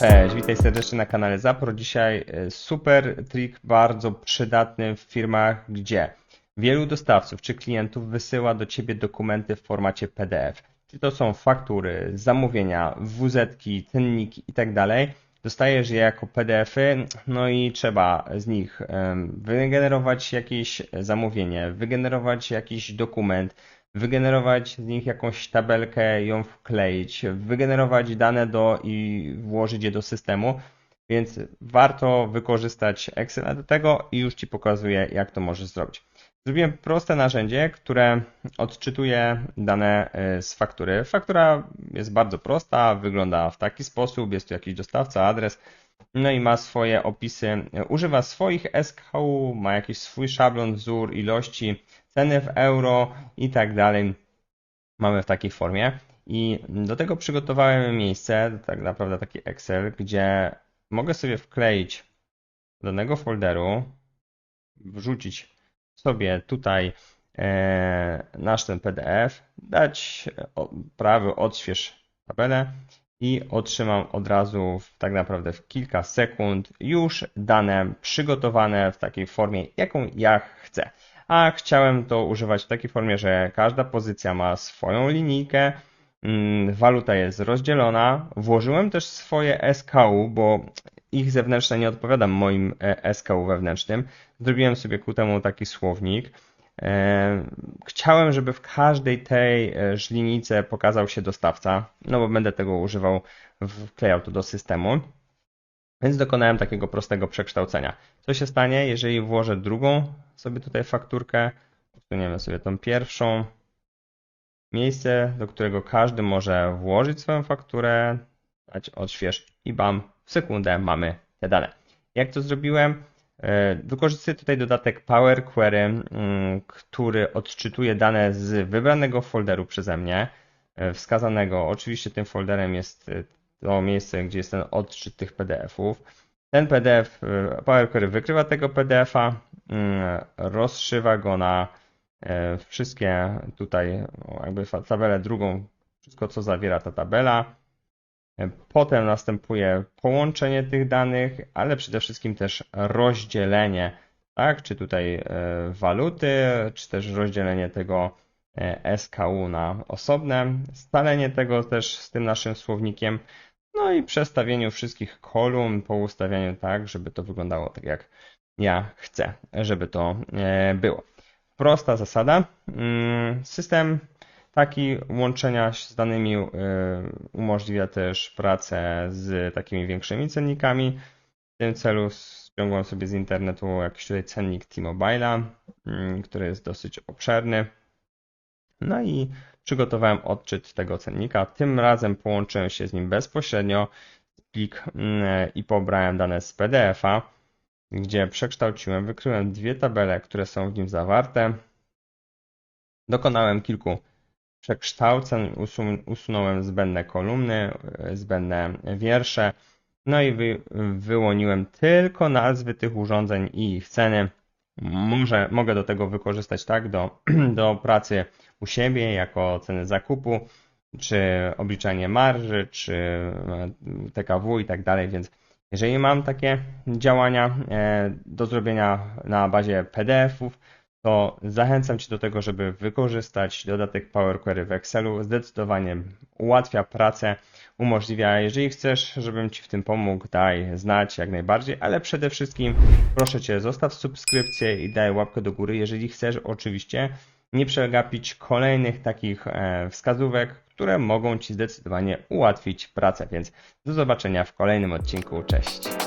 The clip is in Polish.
Cześć, witaj serdecznie na kanale Zapro. Dzisiaj e, super trik, bardzo przydatny w firmach, gdzie wielu dostawców czy klientów wysyła do Ciebie dokumenty w formacie PDF. Czy to są faktury, zamówienia, WZ-ki, cenniki i tak. Dostajesz je jako PDF-y, no i trzeba z nich wygenerować jakieś zamówienie, wygenerować jakiś dokument, wygenerować z nich jakąś tabelkę, ją wkleić, wygenerować dane do i włożyć je do systemu. Więc warto wykorzystać Excel do tego i już Ci pokazuję, jak to możesz zrobić. Zrobiłem proste narzędzie, które odczytuje dane y, z faktury. Faktura jest bardzo prosta, wygląda w taki sposób, jest tu jakiś dostawca, adres, no i ma swoje opisy, używa swoich SKU, ma jakiś swój szablon, wzór, ilości, ceny w euro i tak dalej. Mamy w takiej formie. I do tego przygotowałem miejsce, tak naprawdę taki Excel, gdzie mogę sobie wkleić do danego folderu, wrzucić sobie tutaj e, nasz ten PDF, dać prawy odśwież tabelę i otrzymam od razu w, tak naprawdę w kilka sekund już dane przygotowane w takiej formie, jaką ja chcę. A chciałem to używać w takiej formie, że każda pozycja ma swoją linijkę, mm, waluta jest rozdzielona. Włożyłem też swoje SKU, bo ich zewnętrzne nie odpowiada moim e, SKU wewnętrznym. Zrobiłem sobie ku temu taki słownik. E, Chciałem, żeby w każdej tej e, linijce pokazał się dostawca, no bo będę tego używał, wklejał to do systemu. Więc dokonałem takiego prostego przekształcenia. Co się stanie, jeżeli włożę drugą sobie tutaj fakturkę, usuniemy sobie tą pierwszą, miejsce, do którego każdy może włożyć swoją fakturę, dać odśwież i bam, w sekundę mamy te dane. Jak to zrobiłem? E, Wykorzystuję tutaj dodatek Power Query, mm, który odczytuje dane z wybranego folderu przeze mnie, e, wskazanego. Oczywiście tym folderem jest e, to miejsce, gdzie jest ten odczyt tych PDF-ów. Ten PDF, Power Query wykrywa tego PDF-a, rozszywa go na e, wszystkie tutaj, jakby tabelę drugą, wszystko co zawiera ta tabela. E, Potem następuje połączenie tych danych, ale przede wszystkim też rozdzielenie, tak? Czy tutaj e, waluty, czy też rozdzielenie tego SKU na osobne, scalenie tego też z tym naszym słownikiem, no i przestawieniu wszystkich kolumn, poustawianiu tak, żeby to wyglądało tak jak ja chcę, żeby to e, było. Prosta zasada. Mm, System taki łączenia z danymi y, umożliwia też pracę z takimi większymi cennikami. W tym celu ściągłem sobie z internetu jakiś tutaj cennik T-Mobile'a, mm, który jest dosyć obszerny. No i przygotowałem odczyt tego cennika. Tym razem połączyłem się z nim bezpośrednio plik mm, i pobrałem dane z PDF-a, gdzie przekształciłem, wykryłem dwie tabele, które są w nim zawarte. Dokonałem kilku przekształceń, usun- usunąłem zbędne kolumny, e, zbędne wiersze, no i wy, wyłoniłem tylko nazwy tych urządzeń i ich ceny. Może, mogę do tego wykorzystać tak do, do pracy u siebie jako ceny zakupu, czy obliczanie marży, czy e, TKW i tak dalej, więc jeżeli mam takie działania e, do zrobienia na bazie PDF-ów, to zachęcam Cię do tego, żeby wykorzystać dodatek Power Query w Excelu. Zdecydowanie ułatwia pracę, umożliwia. Jeżeli chcesz, żebym Ci w tym pomógł, daj znać jak najbardziej, ale przede wszystkim proszę Cię, zostaw subskrypcję i daj łapkę do góry, jeżeli chcesz oczywiście nie przegapić kolejnych takich e, wskazówek, które mogą Ci zdecydowanie ułatwić pracę. Więc do zobaczenia w kolejnym odcinku. Cześć!